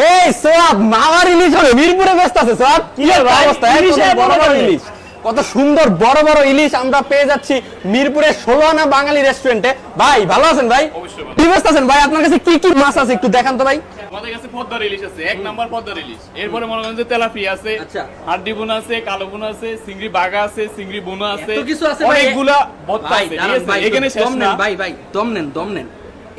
এই সোয়াব মামার ইলিশ হবে। মিরপুরে ব্যস্ত আছে সোয়াব কি অবস্থা বড় বড় ইলিশ। কত সুন্দর বড় বড় ইলিশ আমরা পেয়ে যাচ্ছি মিরপুরের ষোলো আনা বাঙালি রেস্টুরেন্টে ভাই ভালো আছেন ভাই? অবশ্যই ভালো। কি ব্যস্ত আছেন ভাই? আপনার কাছে কি কি মাছ আছে একটু দেখান তো ভাই। আমাদের কাছে পদ্মার ইলিশ আছে। এক নাম্বার পদ্মার ইলিশ। এরপরে মনে করেন যে তেলাপিয়া আছে আচ্ছা। হাড্ডি বোনা আছে কালো বোনা আছে চিংড়ি বাগা আছে চিংড়ি বোনা আছে এত কিছু আছে। অনেকগুলা ভর্তা আছে। ঠিক আছে? এখানে শেষ না। ভাই ভাই দম নেন দম নেন।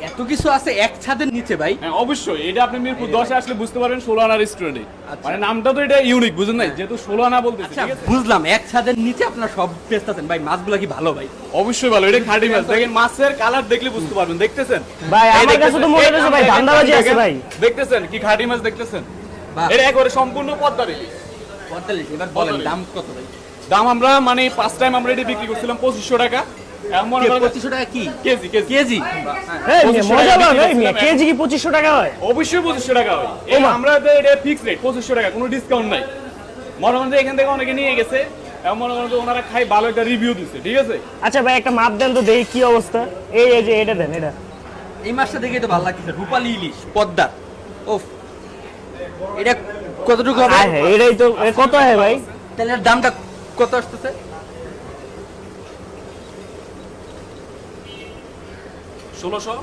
এত কিছু আছে এক ছাদের নিচে ভাই। হ্যাঁ অবশ্যই। এটা আপনি মিরপুর দশে আসলে বুঝতে পারবেন ষোলো আনা রেস্টুরেন্টে আচ্ছা। মানে নামটা তো এটা ইউনিক বুঝেন নাই যেহেতু ষোলো আনা বলতেছে আচ্ছা ঠিক আছে? বুঝলাম এক ছাদের নিচে আপনার সব আছেন। ভাই মাছগুলো কি ভালো ভাই? অবশ্যই ভালো এটা খাঁটি মাছ। দেখেন মাছের কালার দেখলে বুঝতে পারবেন দেখতেছেন? ভাই, আমার কাছে তো মনে হচ্ছে ভাই, ধান্দাবাজি আছে ভাই। দেখতেছেন? কি খাঁটি মাছ দেখতেছেন। এটা একবারে সম্পূর্ণ পদ্মার ইলিশ পঁয়তাল্লিশ এবার বলেন দাম কত ভাই? দাম আমরা মানে পাঁচ টাইম আমরা এটা বিক্রি করছিলাম পঁচিশশো টাকা। পঁচিশশো টাকা কি? Kg kg. কেজি? এই মিয়া, 2500 মজা পাবে বিক্রি এই মিয়া, করছিলাম কেজি কি পঁচিশশো টাকা হয়? অবশ্যই পঁচিশশো টাকা হয়। আমরা তো এটা ফিক্স রেট পঁচিশশো টাকা কোনো ডিসকাউন্ট নাই। মনে করেন এখান থেকে অনেকে নিয়ে গেছে এখন মনে ওনারা খাই ভালো একটা রিভিউ দিচ্ছে ঠিক আছে? আচ্ছা ভাই একটা মাপ দেন তো দেখি কি অবস্থা। এই এই যে এটা দেন এটা। এই মাছটা দেখে তো ভালো লাগতেছে রূপালী ইলিশ পদ্মার। ওফ এটা কতটুকু হবে? আয় হ্যাঁ এটাই তো কত হয় ভাই? তাহলে দামটা কত আসতেছে? ষোলোশো?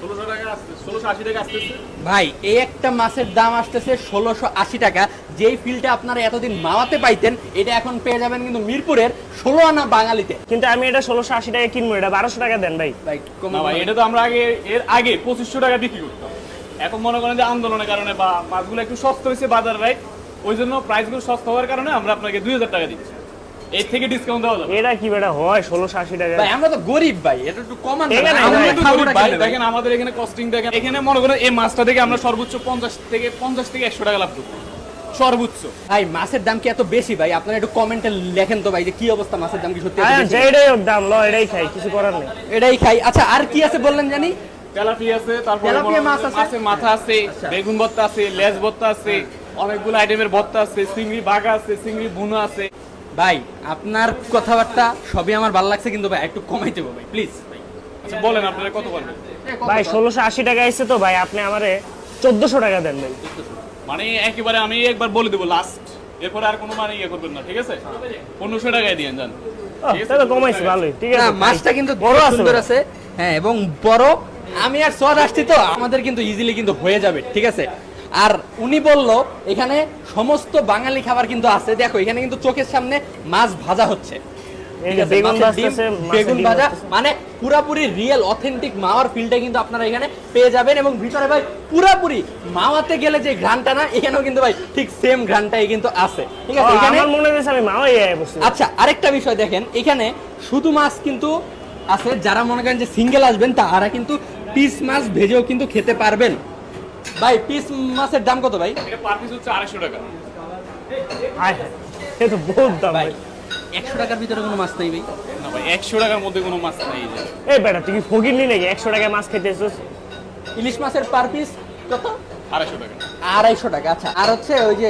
ষোলোশো টাকা ষোলোশো আশি টাকা আসতেছে। ভাই এই একটা মাছের দাম আসতেছে ষোলোশো আশি টাকা। যেই ফিলটা আপনারা এতদিন মাওয়াতে পাইতেন এটা এখন পেয়ে যাবেন কিন্তু মিরপুরের ষোলো আনা বাঙালিতে। কিন্তু আমি এটা ষোলোশো আশি টাকা কিনবো এটা বারোশো টাকা দেন ভাই। ভাই ভাই এটা তো আমরা আগে এর আগে পঁচিশশো টাকা বিক্রি করতাম। এখন মনে করেন যে আন্দোলনের কারণে বা মাছগুলো একটু সস্তা হয়েছে বাজার রাইট ওই জন্য প্রাইসগুলো সস্তা হওয়ার কারণে আমরা আপনাকে দুই হাজার টাকা দিচ্ছি। এর থেকে ডিসকাউন্ট যাবে। এটা কি বেটা হয়? ষোলোশো আশি টাকা। ভাই আমরা তো গরিব ভাই এটা একটু কমান না। আমরা তো গরিব ভাই, দেখেন আমাদের এখানে কস্টিং দেখেন এখানে মনে করেন এই মাছটা থেকে আমরা সর্বোচ্চ পঞ্চাশ থেকে পঞ্চাশ থেকে একশো টাকা লাভ করব। সর্বোচ্চ। ভাই মাছের দাম কি এত বেশি ভাই? আপনারা একটু কমেন্টে লেখেন তো ভাই যে কি অবস্থা মাছের দাম কি সত্যি এত হ্যাঁ বেশি? যে এটাই ওর দাম ল এটাই খাই কিছু করার নেই। এটাই খাই। আচ্ছা আর কি আছে বললেন জানি? তেলাপিয়া আছে তারপরে মাছ আছে? মাথা আছে আচ্ছা। বেগুন ভর্তা আছে লেজ ভর্তা আছে অনেকগুলো আইটেমের ভর্তা আছে চিংড়ি বাঘা আছে চিংড়ি বুনো আছে। ভাই আপনার কথাবার্তা সবই আমার ভালো লাগছে কিন্তু ভাই একটু কমাইতে হবে ভাই প্লিজ আচ্ছা বলেন আপনারা কত পারবেন ভাই ষোলোশো আশি টাকা এসে তো ভাই আপনি আমারে চোদ্দশো টাকা দেন ভাই। মানে একেবারে আমি একবার বলে দেবো লাস্ট এরপরে আর কোনো মানে ইয়ে করবেন না ঠিক আছে? পনেরোশো টাকায় দিয়ে যান। তাহলে কমাইছি ভালোই ঠিক আছে। মাছটা কিন্তু বড় সুন্দর আছে হ্যাঁ এবং বড়। আমি আর সদ আসছি তো আমাদের কিন্তু ইজিলি কিন্তু হয়ে যাবে ঠিক আছে? আর উনি বলল এখানে সমস্ত বাঙালি খাবার কিন্তু আছে। দেখো এখানে কিন্তু চোখের সামনে মাছ ভাজা হচ্ছে। বেগুন ভাজা মানে পুরাপুরি রিয়েল অথেন্টিক মাওয়ার ফিলটা কিন্তু আপনারা এখানে পেয়ে যাবেন এবং ভিতরে ভাই পুরাপুরি মাওয়াতে গেলে যে ঘ্রানটা না এখানেও কিন্তু ভাই ঠিক সেম ঘ্রানটাই কিন্তু আছে। ঠিক আছে এখানে মনে হয়েছে আমি আচ্ছা আরেকটা বিষয় দেখেন এখানে শুধু মাছ কিন্তু আছে যারা মনে করেন যে সিঙ্গেল আসবেন তারা কিন্তু পিস মাছ ভেজেও কিন্তু খেতে পারবেন। ভাই পিস মাছের দাম কত ভাই? এটা পার পিস হচ্ছে আড়াইশো টাকা। হায় এ তো বহুত দাম ভাই ভাই। একশো টাকার ভিতরে কোনো মাছ নেই ভাই। না ভাই একশো টাকার মধ্যে কোনো মাছ নেই এই বেটা তুই কি ফকির নি নাকি? একশো টাকা মাছ খেতে এসেছিস? ইলিশ মাছের পার পিস কত? আড়াইশো টাকা। আড়াইশো টাকা আচ্ছা। আর হচ্ছে ওই যে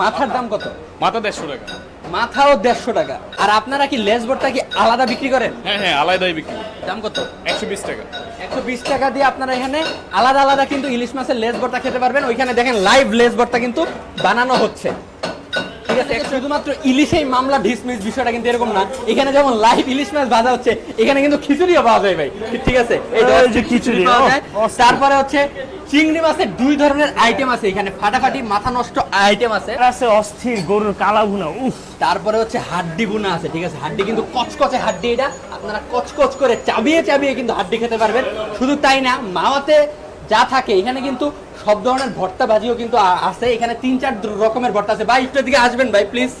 মাথার দাম কত? মাথা দেড়শো টাকা। মাথাও দেড়শো টাকা। আর আপনারা কি লেস বোর্ডটা কি আলাদা বিক্রি করেন? হ্যাঁ হ্যাঁ আলাদাই বিক্রি। দাম কত? একশো বিশ টাকা। একশো বিশ টাকা দিয়ে আপনারা এখানে আলাদা আলাদা কিন্তু ইলিশ মাছের লেস ভর্তা খেতে পারবেন। ওইখানে দেখেন লাইভ লেস ভর্তা কিন্তু বানানো হচ্ছে। ঠিক আছে শুধুমাত্র ইলিশেই মামলা ডিসমিস বিষয়টা কিন্তু এরকম না। এখানে যেমন লাইভ ইলিশ মাছ ভাজা হচ্ছে এখানে কিন্তু খিচুড়িও পাওয়া যায় ভাই। ঠিক আছে এই যে খিচুড়ি, পাওয়া যায়। তারপরে হচ্ছে চিংড়ি মাছের দুই ধরনের আইটেম আছে। এখানে ফাটাফাটি মাথা নষ্ট আইটেম আছে। আছে অস্থির গরুর কালা ভুনা উফ। তারপরে হচ্ছে হাড্ডি বুনা আছে ঠিক আছে? হাড্ডি কিন্তু কচকচে হাড্ডি এটা। আপনারা কচকচ করে চাবিয়ে চাবিয়ে কিন্তু হাড্ডি খেতে পারবেন। শুধু তাই না মাওয়াতে যা থাকে এখানে কিন্তু সব ধরনের ভর্তা ভাজিও কিন্তু আছে। এখানে তিন চার রকমের ভর্তা আছে। ভাই একটু দিকে আসবেন ভাই প্লিজ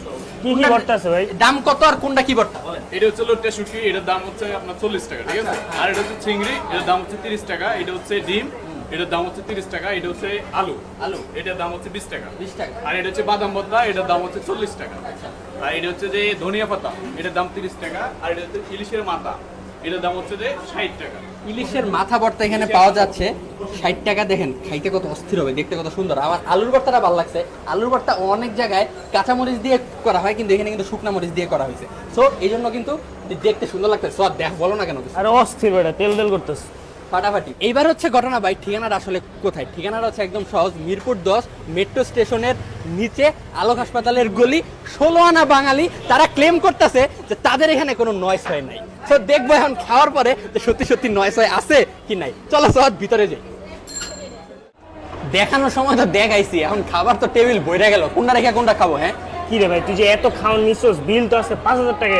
কি কি ভর্তা আছে ভাই? দাম কত আর কোনটা কি ভর্তা? এটা হচ্ছে লোটটা শুটকি এটার দাম হচ্ছে আপনার চল্লিশ টাকা ঠিক আছে? আর এটা হচ্ছে চিংড়ি এটার দাম হচ্ছে তিরিশ টাকা এটা হচ্ছে ডিম এটার দাম হচ্ছে তিরিশ টাকা এটা হচ্ছে আলু। আলু। এটার দাম হচ্ছে বিশ টাকা। বিশ টাকা। আর এটা হচ্ছে বাদাম ভর্তা এটার দাম হচ্ছে চল্লিশ টাকা। আর এটা হচ্ছে যে ধনিয়া পাতা এটার দাম তিরিশ টাকা। আর এটা হচ্ছে ইলিশের মাথা এটার দাম হচ্ছে যে ষাট টাকা। ইলিশের মাথা ভর্তা এখানে পাওয়া যাচ্ছে ষাট টাকা। দেখেন খাইতে কত অস্থির হবে দেখতে কত সুন্দর। আমার আলুর ভর্তাটা ভালো লাগছে। আলুর ভর্তা অনেক জায়গায় কাঁচামরিচ দিয়ে করা হয় কিন্তু এখানে কিন্তু শুকনা মরিচ দিয়ে করা হয়েছে। সো এই জন্য কিন্তু দেখতে সুন্দর লাগছে সো দেখ বলো না কেন। আর অস্থির বেটা তেল তেল করতেছে। ফাটাফাটি। এইবার হচ্ছে ঘটনা ভাই ঠিকানাটা আসলে কোথায়? ঠিকানাটা হচ্ছে একদম সহজ মিরপুর দশ মেট্রো স্টেশনের নিচে আলোক হাসপাতালের গলি ষোলো আনা বাঙালি তারা ক্লেম করতেছে যে তাদের এখানে কোনো নয়েস হয় নাই। তো দেখব এখন খাওয়ার পরে যে সত্যি সত্যি নয়েস হয় আছে কি নাই। চলো সহজ ভিতরে যাই। দেখানোর সময় তো দেখাইছি এখন খাবার তো টেবিল বইরা গেল। কোনটা রেখে কোনটা খাব হ্যাঁ? কি রে ভাই তুই যে এত খাওয়ান নিছোস বিল তো আছে পাঁচ হাজার টাকা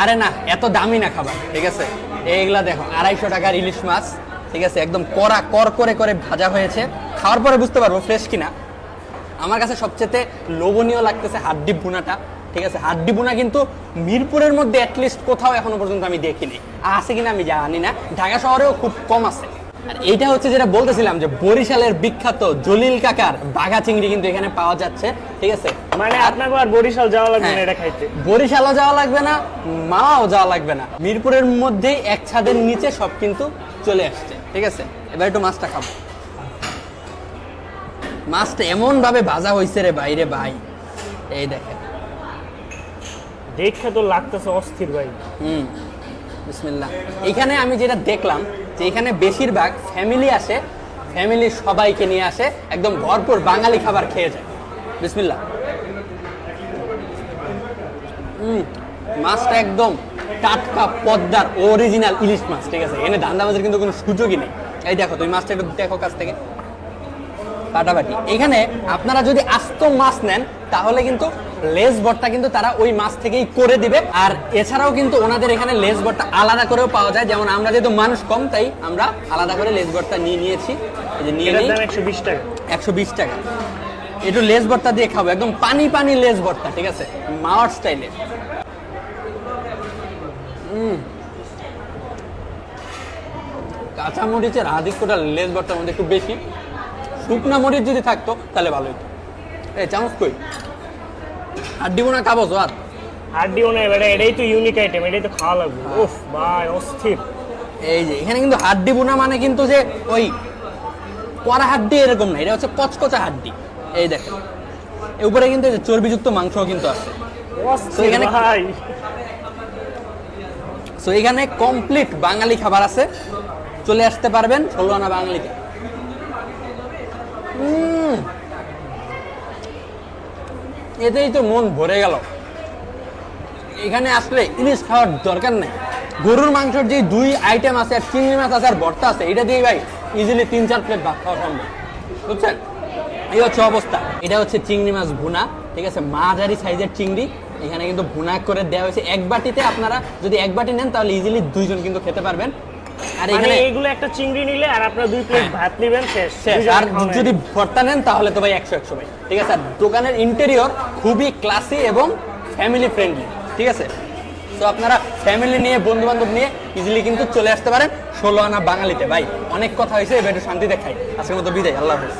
আরে না এত দামি না খাবার ঠিক আছে? এইগুলা দেখো, আড়াইশো টাকার ইলিশ মাছ, ঠিক আছে? একদম কড়া কর করে করে ভাজা হয়েছে। খাওয়ার পরে বুঝতে পারব ফ্রেশ কিনা। আমার কাছে সবচেয়ে লোভনীয় লাগতেছে হাড্ডি বুনাটা ঠিক আছে? হাড্ডি বোনা কিন্তু মিরপুরের মধ্যে অ্যাটলিস্ট কোথাও এখনও পর্যন্ত আমি দেখিনি। আছে কিনা আমি জানি না। ঢাকা শহরেও খুব কম আছে। আর এইটা হচ্ছে যেটা বলতেছিলাম যে বরিশালের বিখ্যাত জলিল কাকার বাঘা চিংড়ি কিন্তু এখানে পাওয়া যাচ্ছে ঠিক আছে? মানে আপনাকে আর বরিশাল যাওয়া লাগবে না হ্যাঁ। এটা খাইতে। বরিশালও যাওয়া লাগবে না মাও যাওয়া লাগবে না। মিরপুরের মধ্যেই এক ছাদের নিচে সব কিন্তু চলে আসছে ঠিক আছে? এবার একটু মাছটা খাব। মাছটা এমন ভাবে ভাজা হয়েছে রে বাইরে ভাই। এই দেখেন। দেখে তো লাগতেছে অস্থির ভাই। হুম বিসমিল্লাহ। এখানে আমি যেটা দেখলাম যে এখানে বেশিরভাগ ফ্যামিলি আসে ফ্যামিলি সবাইকে নিয়ে আসে, একদম ভরপুর বাঙালি খাবার খেয়ে যায়। বিসমিল্লাহ। মাছটা একদম টাটকা পদ্মার অরিজিনাল ইলিশ মাছ, ঠিক আছে? এনে ধান্দা মাছের কিন্তু কোনো সুযোগই নেই। এই দেখো, তুমি মাছটা একটু দেখো কাছ থেকে। ফাটাফাটি এখানে আপনারা যদি আস্ত মাছ নেন, তাহলে কিন্তু লেস বটটা কিন্তু তারা ওই মাছ থেকেই করে দিবে। আর এছাড়াও কিন্তু ওনাদের এখানে লেস বটটা আলাদা করেও পাওয়া যায়। যেমন আমরা যেহেতু মানুষ কম তাই আমরা আলাদা করে লেস বটটা নিয়ে নিয়েছি। এই যে নিয়ে নিই। একশো বিশ টাকা। একশো বিশ টাকা। একটু লেস ভর্তা দিয়ে খাব। একদম পানি পানি লেস ভর্তা ঠিক আছে? মাওয়ার স্টাইলে। কাঁচা মরিচের আধিক্যটা লেস ভর্তার মধ্যে একটু বেশি। শুকনা মরিচ যদি থাকতো তাহলে ভালো হতো এই চামচ কই? আর দিব না খাব তো আর বেটা এটাই তো ইউনিক আইটেম এটাই তো খাওয়া লাগবে। উফ ভাই অস্থির। এই যে এখানে কিন্তু হাড্ডি বোনা মানে কিন্তু যে ওই কড়া হাড্ডি এরকম না এটা হচ্ছে কচকচা হাড্ডি। এই দেখেন উপরে কিন্তু চর্বিযুক্ত মাংস কিন্তু আছে। অস্থির এখানে সো এখানে কমপ্লিট বাঙালি খাবার আছে। চলে আসতে পারবেন ষোলো আনা বাঙালিতে এতেই তো মন ভরে গেল। এখানে আসলে ইলিশ খাওয়ার দরকার নেই। গরুর মাংসের যে দুই আইটেম আছে আর চিংড়ি মাছ আছে আর ভর্তা আছে, এটা দিয়ে ভাই ইজিলি তিন, চার প্লেট ভাত খাওয়া সম্ভব। বুঝছেন? এই হচ্ছে অবস্থা। এটা হচ্ছে চিংড়ি মাছ ভুনা, ঠিক আছে? মাঝারি সাইজের চিংড়ি। এখানে কিন্তু ভুনা করে দেওয়া হয়েছে। এক বাটিতে আপনারা যদি এক বাটি নেন, তাহলে ইজিলি দুইজন কিন্তু খেতে পারবেন। আর এখানে এইগুলো একটা চিংড়ি নিলে আর আপনারা দুই প্লেট। ভাত নেবেন শেষ। শেষ। আর যদি ভর্তা নেন তাহলে তো ভাই একশো একশো ভাই। ঠিক আছে দোকানের ইন্টেরিয়র খুবই ক্লাসি এবং ফ্যামিলি ফ্রেন্ডলি ঠিক আছে? তো আপনারা ফ্যামিলি নিয়ে বন্ধু বান্ধব নিয়ে ইজিলি কিন্তু চলে আসতে পারেন। ষোলো আনা বাঙালিতে। ভাই অনেক কথা হয়েছে এবার একটু শান্তিতে খাই আজকের মতো বিদায় আল্লাহ হাফেজ।